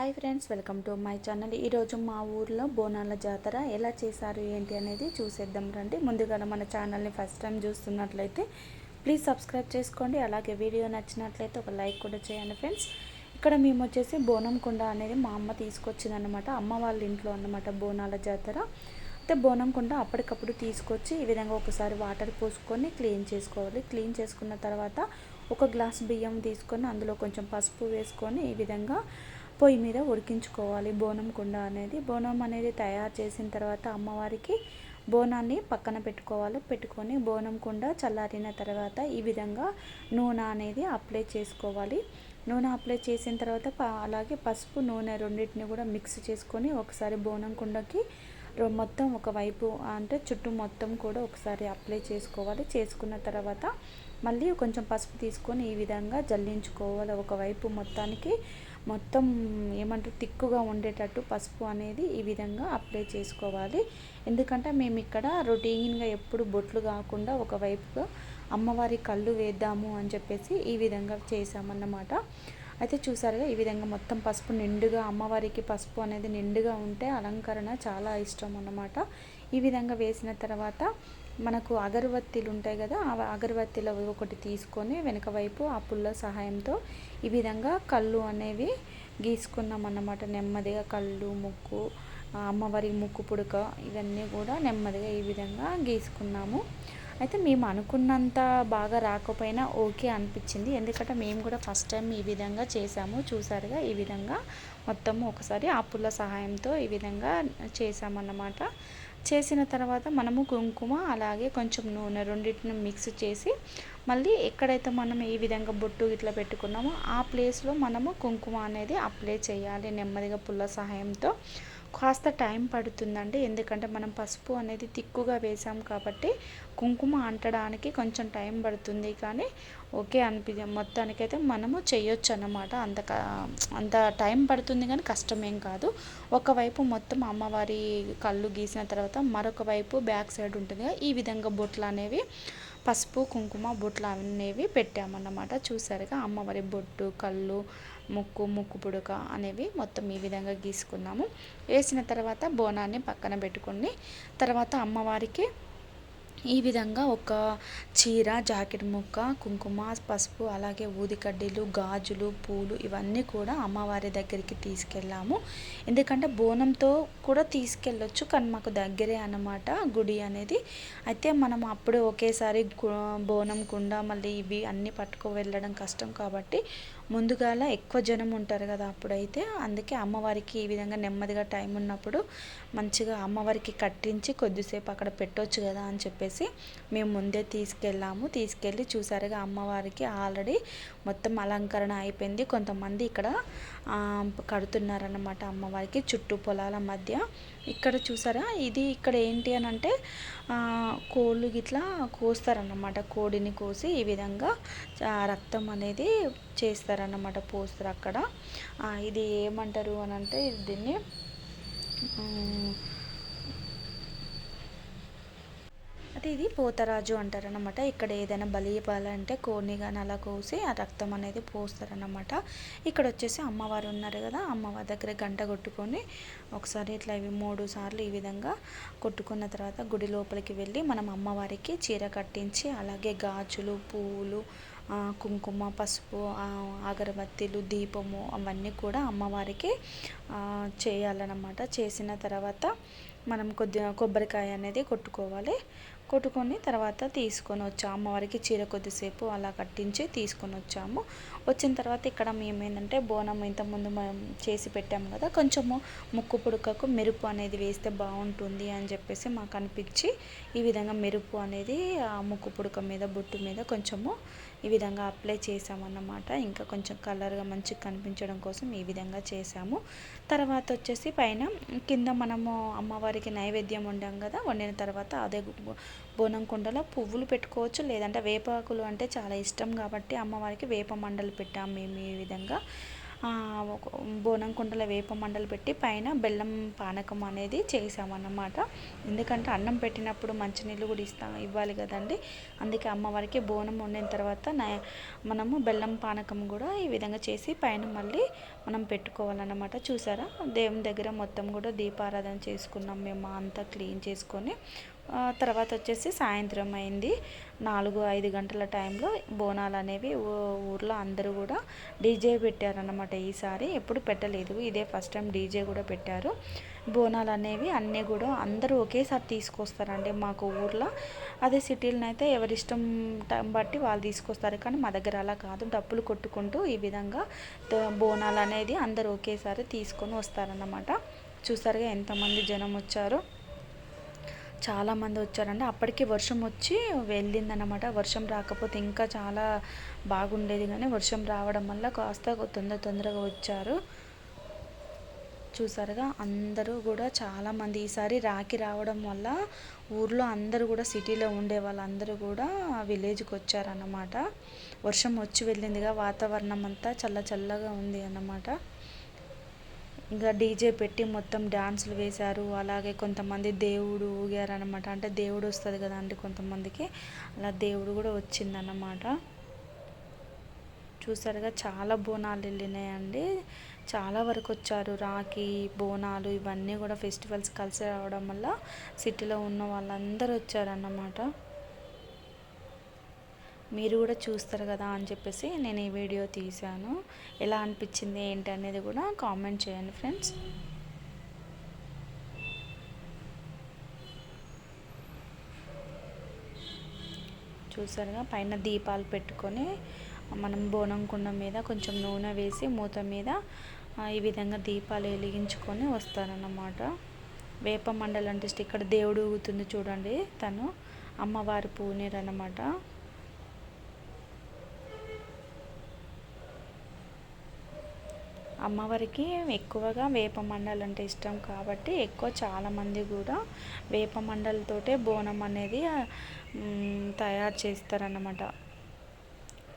Hi friends welcome to my channel ఈరోజు మా ఊర్లో బోనాల జాతర ఎలా చేశారు ఏంటి అనేది చూసేద్దాం రండి. ముందుగా మన ఛానల్ని ఫస్ట్ టైం చూస్తున్నట్లయితే ప్లీజ్ సబ్స్క్రైబ్ చేసుకోండి. అలాగే వీడియో నచ్చినట్లయితే ఒక లైక్ కూడా చేయండి ఫ్రెండ్స్ ఇక్కడ మేము వచ్చేసి బోనం కుండ అనేది మా అమ్మ తీసుకొచ్చిందనమాట అమ్మ వాళ్ళ ఇంట్లో అన్నమాట బోనాల జాతర. అయితే బోనం కుండ అప్పటికప్పుడు తీసుకొచ్చి ఈ విధంగా ఒకసారి వాటర్ పోసుకొని క్లీన్ చేసుకోవాలి. క్లీన్ చేసుకున్న తర్వాత ఒక గ్లాస్ బియ్యం తీసుకొని అందులో కొంచెం పసుపు వేసుకొని ఈ విధంగా పొయ్యి మీద ఉడికించుకోవాలి బోనం కుండ అనేది. బోనం అనేది తయారు చేసిన తర్వాత అమ్మవారికి బోనాన్ని పక్కన పెట్టుకోవాలి. పెట్టుకొని బోనం కుండ చల్లారిన తర్వాత ఈ విధంగా నూనె అనేది అప్లై చేసుకోవాలి. నూనె అప్లై చేసిన తర్వాత అలాగే పసుపు నూనె రెండింటిని కూడా మిక్స్ చేసుకొని ఒకసారి బోనం కుండకి మొత్తం ఒకవైపు అంటే చుట్టూ మొత్తం కూడా ఒకసారి అప్లై చేసుకోవాలి. చేసుకున్న తర్వాత మళ్ళీ కొంచెం పసుపు తీసుకొని ఈ విధంగా జల్లించుకోవాలి. ఒకవైపు మొత్తానికి మొత్తం ఏమంటారు తిక్కుగా ఉండేటట్టు పసుపు అనేది ఈ విధంగా అప్లై చేసుకోవాలి. ఎందుకంటే మేము ఇక్కడ రొటీన్గా ఎప్పుడు బొట్లు కాకుండా ఒకవైపుగా అమ్మవారి కళ్ళు వేద్దాము అని చెప్పేసి ఈ విధంగా చేసామన్నమాట అయితే చూసారుగా ఈ విధంగా మొత్తం పసుపు నిండుగా అమ్మవారికి పసుపు అనేది నిండుగా ఉంటే అలంకరణ చాలా ఇష్టం అన్నమాట ఈ విధంగా వేసిన తర్వాత మనకు అగరబత్తీలు ఉంటాయి కదా ఆ అగరబత్తీలు ఒకటి తీసుకొని వెనక వైపు ఆ పుల్ల సహాయంతో ఈ విధంగా కళ్ళు అనేవి గీసుకున్నాం అన్నమాట. నెమ్మదిగా కళ్ళు ముక్కు అమ్మవారి ముక్కు పుడక ఇవన్నీ కూడా నెమ్మదిగా ఈ విధంగా గీసుకున్నాము. అయితే మేము అనుకున్నంత బాగా రాకపోయినా ఓకే అనిపించింది. ఎందుకంటే మేము కూడా ఫస్ట్ టైం ఈ విధంగా చేసాము. చూసారుగా ఈ విధంగా మొత్తము ఒకసారి ఆ పుల్ల సహాయంతో ఈ విధంగా చేసామన్నమాట. చేసిన తర్వాత మనము కుంకుమ అలాగే కొంచెం నూనె రెండింటిని మిక్స్ చేసి మళ్ళీ ఎక్కడైతే మనం ఈ విధంగా బొట్టు ఇట్లా పెట్టుకున్నామో ఆ ప్లేస్లో మనము కుంకుమ అనేది అప్లై చేయాలి నెమ్మదిగా పుల్ల సహాయంతో. కాస్త టైం పడుతుందండి. ఎందుకంటే మనం పసుపు అనేది తిక్కుగా వేసాం కాబట్టి కుంకుమ అంటడానికి కొంచెం టైం పడుతుంది కానీ ఓకే అనిపి మొత్తానికైతే మనము చేయొచ్చు అన్నమాట అంత అంత టైం పడుతుంది కానీ కష్టమేం కాదు. ఒకవైపు మొత్తం అమ్మవారి కళ్ళు గీసిన తర్వాత మరొక వైపు బ్యాక్ సైడ్ ఉంటుంది ఈ విధంగా బొట్లు అనేవి పసుపు కుంకుమ బొట్లు అనేవి పెట్టామన్నమాట. చూసారుగా అమ్మవారి బొట్టు కళ్ళు ముక్కు ముక్కు పుడక అనేవి మొత్తం ఈ విధంగా గీసుకున్నాము. వేసిన తర్వాత బోనాన్ని పక్కన పెట్టుకొని తర్వాత అమ్మవారికి ఈ విధంగా ఒక చీర జాకెట్ ముక్క కుంకుమ పసుపు అలాగే ఊదికడ్డీలు గాజులు పూలు ఇవన్నీ కూడా అమ్మవారి దగ్గరికి తీసుకెళ్ళాము. ఎందుకంటే బోనంతో కూడా తీసుకెళ్ళొచ్చు కానీ మాకు దగ్గరే అన్నమాట గుడి అనేది. అయితే మనం అప్పుడు ఒకేసారి బోనం కుండ మళ్ళీ ఇవి అన్నీ పట్టుకు వెళ్ళడం కష్టం కాబట్టి ముందుగాల ఎక్కువ జనం ఉంటారు కదా అప్పుడైతే అందుకే అమ్మవారికి ఈ విధంగా నెమ్మదిగా టైం ఉన్నప్పుడు మంచిగా అమ్మవారికి కట్టించి కొద్దిసేపు అక్కడ పెట్టవచ్చు కదా అని చెప్పేసి మేము ముందే తీసుకెళ్ళాము. తీసుకెళ్ళి చూసారుగా అమ్మవారికి ఆల్రెడీ మొత్తం అలంకరణ అయిపోయింది. కొంతమంది ఇక్కడ కడుతున్నారనమాట అమ్మవారికి చుట్టూ పొలాల మధ్య. ఇక్కడ చూసారా? ఇది ఇక్కడ ఏంటి అని అంటే కోళ్ళు గిట్లా కోస్తారన్నమాట. కోడిని కోసి ఈ విధంగా రక్తం అనేది చేస్తారన్నమాట పోస్తారు అక్కడ. ఇది ఏమంటారు అని అంటే దీన్ని అయితే ఇది పోతరాజు అంటారనమాట ఇక్కడ ఏదైనా బలి ఇవ్వాలంటే కోడిని కానీ అలా కోసి ఆ రక్తం అనేది పోస్తారనమాట ఇక్కడ వచ్చేసి అమ్మవారు ఉన్నారు కదా అమ్మవారి దగ్గర గంట కొట్టుకొని ఒకసారి ఇట్లా ఇవి మూడు సార్లు ఈ విధంగా కొట్టుకున్న తర్వాత గుడి లోపలికి వెళ్ళి మనం అమ్మవారికి చీర కట్టించి అలాగే గాజులు పువ్వులు కుంకుమ పసుపు అగరబత్తీలు దీపము అవన్నీ కూడా అమ్మవారికి చేయాలన్నమాట. చేసిన తర్వాత మనం కొద్దిగా కొబ్బరికాయ అనేది కొట్టుకోవాలి. కొట్టుకొని తర్వాత తీసుకొని వచ్చాము. అమ్మవారికి చీర కొద్దిసేపు అలా కట్టించి తీసుకొని వచ్చాము. వచ్చిన తర్వాత ఇక్కడ మేము ఏంటంటే బోనం ఇంతకుముందు మనం చేసి పెట్టాము కదా కొంచెము ముక్కు పుడకకు మెరుపు అనేది వేస్తే బాగుంటుంది అని చెప్పేసి మాకు అనిపించి ఈ విధంగా మెరుపు అనేది ఆ ముక్కు పుడక మీద బొట్టు మీద కొంచెము ఈ విధంగా అప్లై చేసామన్నమాట ఇంకా కొంచెం కలర్గా మంచిగా కనిపించడం కోసం ఈ విధంగా చేసాము తర్వాత వచ్చేసి పైన కింద మనము అమ్మవారికి నైవేద్యం వండాం కదా వండిన తర్వాత అదే బోనం కుండలో పువ్వులు పెట్టుకోవచ్చు. లేదంటే వేపాకులు అంటే చాలా ఇష్టం కాబట్టి అమ్మవారికి వేప మండలు పెట్టాము మేము ఈ విధంగా. బోనం కుండల వేప మండలు పెట్టి పైన బెల్లం పానకం అనేది చేసామన్నమాట ఎందుకంటే అన్నం పెట్టినప్పుడు మంచినీళ్ళు కూడా ఇస్తా ఇవ్వాలి కదండి. అందుకే అమ్మవారికి బోనం వండిన తర్వాత మనము బెల్లం పానకం కూడా ఈ విధంగా చేసి పైన మళ్ళీ మనం పెట్టుకోవాలన్నమాట. చూసారా? దేవుని దగ్గర మొత్తం కూడా దీపారాధన చేసుకున్నాం మేము అంతా క్లీన్ చేసుకొని. తర్వాత వచ్చేసి సాయంత్రం అయింది. నాలుగు ఐదు గంటల టైంలో బోనాలు అనేవి ఊర్లో అందరూ కూడా డీజే పెట్టారనమాట ఈసారి. ఎప్పుడు పెట్టలేదు. ఇదే ఫస్ట్ టైం డీజే కూడా పెట్టారు. బోనాలు అనేవి అన్నీ కూడా అందరూ ఒకేసారి తీసుకొస్తారండి మాకు ఊర్లో. అదే సిటీలను అయితే ఎవరిష్టం టైం బట్టి వాళ్ళు తీసుకొస్తారు. కానీ మా దగ్గర అలా కాదు. డప్పులు కొట్టుకుంటూ ఈ విధంగా బోనాలు అనేది అందరూ ఒకేసారి తీసుకొని వస్తారన్నమాట. చూసారుగా ఎంతమంది జనం వచ్చారో. చాలామంది వచ్చారండి. అప్పటికి వర్షం వచ్చి వెళ్ళిందనమాట వర్షం రాకపోతే ఇంకా చాలా బాగుండేది కానీ వర్షం రావడం వల్ల కాస్త తొందర తొందరగా వచ్చారు. చూసారుగా అందరూ కూడా చాలామంది ఈసారి రాకి రావడం వల్ల ఊర్లో అందరూ కూడా సిటీలో ఉండే వాళ్ళందరూ కూడా విలేజ్కి వచ్చారన్నమాట. వర్షం వచ్చి వెళ్ళిందిగా వాతావరణం అంతా చల్ల చల్లగా ఉంది అన్నమాట. ఇంకా డీజే పెట్టి మొత్తం డ్యాన్సులు వేశారు. అలాగే కొంతమంది దేవుడు ఊగారనమాట అంటే దేవుడు వస్తుంది కదా అండి కొంతమందికి. అలా దేవుడు కూడా వచ్చిందన్నమాట. చూసారుగా చాలా బోనాలు వెళ్ళినాయండి. చాలా వరకు వచ్చారు. రాఖీ బోనాలు ఇవన్నీ కూడా ఫెస్టివల్స్ కలిసి రావడం వల్ల సిటీలో ఉన్న వాళ్ళందరూ వచ్చారన్నమాట. మీరు కూడా చూస్తారు కదా అని చెప్పేసి నేను ఈ వీడియో తీశాను. ఎలా అనిపించింది ఏంటి అనేది కూడా కామెంట్ చేయండి ఫ్రెండ్స్. చూసారుగా పైన దీపాలు పెట్టుకొని మనం బోనం కుండ మీద కొంచెం నూనె వేసి మూత మీద ఈ విధంగా దీపాలు వెలిగించుకొని వస్తారన్నమాట. వేప మండలం అంటే ఇక్కడ దేవుడు ఊగుతుంది చూడండి తను అమ్మవారి పూనీరు అన్నమాట అమ్మవారికి ఎక్కువగా వేప మండలు అంటే ఇష్టం కాబట్టి ఎక్కువ చాలామంది కూడా వేప మండలతోటే బోనం అనేది తయారు చేస్తారన్నమాట.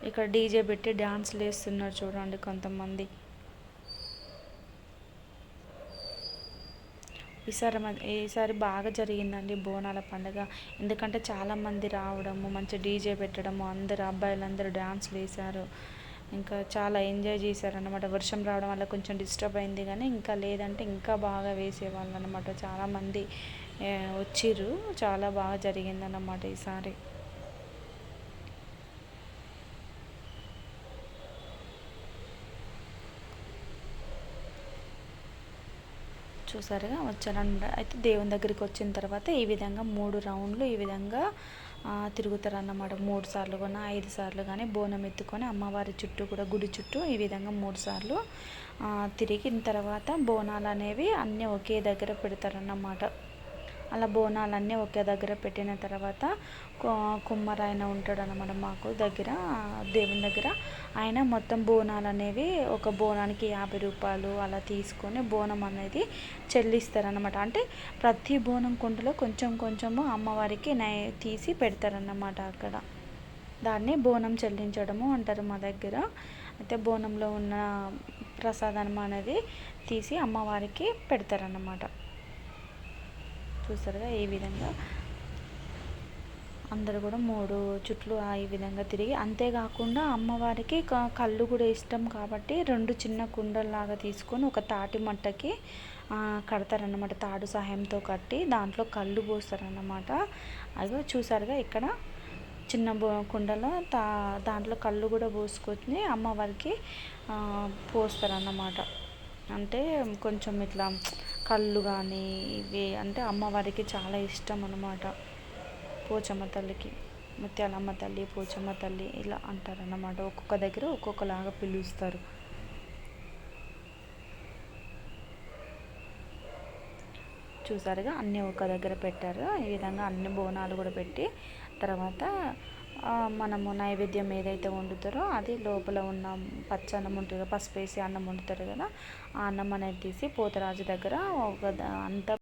ఇక్కడ డీజే పెట్టి డ్యాన్స్లు వేస్తున్నారు చూడండి కొంతమంది. ఈసారి ఈసారి బాగా జరిగిందండి బోనాల పండుగ. ఎందుకంటే చాలామంది రావడము మంచి డీజే పెట్టడము అందరు అబ్బాయిలందరూ డ్యాన్స్లు వేశారు. ఇంకా చాలా ఎంజాయ్ చేశారనమాట వర్షం రావడం వల్ల కొంచెం డిస్టర్బ్ అయింది కానీ ఇంకా లేదంటే ఇంకా బాగా వేసేవాళ్ళు అనమాట చాలామంది వచ్చిర్రు. చాలా బాగా జరిగిందన్నమాట ఈసారి. చూసారుగా వచ్చారనమాట అయితే దేవుని దగ్గరికి వచ్చిన తర్వాత ఈ విధంగా మూడు రౌండ్లు ఈ విధంగా తిరుగుతారు అన్నమాట మూడు సార్లు కానీ ఐదు సార్లు కానీ బోనం ఎత్తుకొని అమ్మవారి చుట్టూ కూడా గుడి చుట్టూ ఈ విధంగా మూడు సార్లు తిరిగిన తర్వాత బోనాలు అనేవి అన్నీ ఒకే దగ్గర పెడతారన్నమాట. అలా బోనాలన్నీ ఒకే దగ్గర పెట్టిన తర్వాత కుమ్మరాయన ఉంటాడు అనమాట మాకు దగ్గర దేవుని దగ్గర. ఆయన మొత్తం బోనాలు అనేవి ఒక బోనానికి యాభై రూపాయలు అలా తీసుకొని బోనం అనేది చెల్లిస్తారనమాట అంటే ప్రతి బోనం కుండలో కొంచెం కొంచెము అమ్మవారికి నై తీసి పెడతారన్నమాట అక్కడ. దాన్ని బోనం చెల్లించడము అంటారు మా దగ్గర. అయితే బోనంలో ఉన్న ప్రసాదం అనేది తీసి అమ్మవారికి పెడతారన్నమాట. చూసారుగా ఈ విధంగా. అందరు కూడా మూడు చుట్లు ఈ విధంగా తిరిగి అంతేకాకుండా అమ్మవారికి కళ్ళు కూడా ఇష్టం కాబట్టి రెండు చిన్న కుండల్లాగా తీసుకొని ఒక తాటి మట్టకి కడతారన్నమాట. తాడు సహాయంతో కట్టి దాంట్లో కళ్ళు పోస్తారన్నమాట. అది చూసారుగా ఇక్కడ చిన్న కుండలో తా దాంట్లో కళ్ళు కూడా పోసుకొని అమ్మవారికి పోస్తారన్నమాట. అంటే కొంచెం ఇట్లా కళ్ళు కానీ ఇవి అంటే అమ్మవారికి చాలా ఇష్టం అనమాట పోచమ్మ తల్లికి ముత్యాలమ్మ తల్లి పోచమ్మ తల్లి ఇలా అంటారన్నమాట. ఒక్కొక్క దగ్గర ఒక్కొక్కలాగా పిలుస్తారు. చూసారుగా? అన్నీ ఒక దగ్గర పెట్టారు. ఈ విధంగా అన్ని బోనాలు కూడా పెట్టి తర్వాత మనము నైవేద్యం ఏదైతే వండుతారో అది లోపల ఉన్న పచ్చన్నం ఉంటుంది పసుపు వేసి అన్నం వండుతారు కదా ఆ అన్నం అనేది తీసి పోతరాజు దగ్గర ఒక అంతా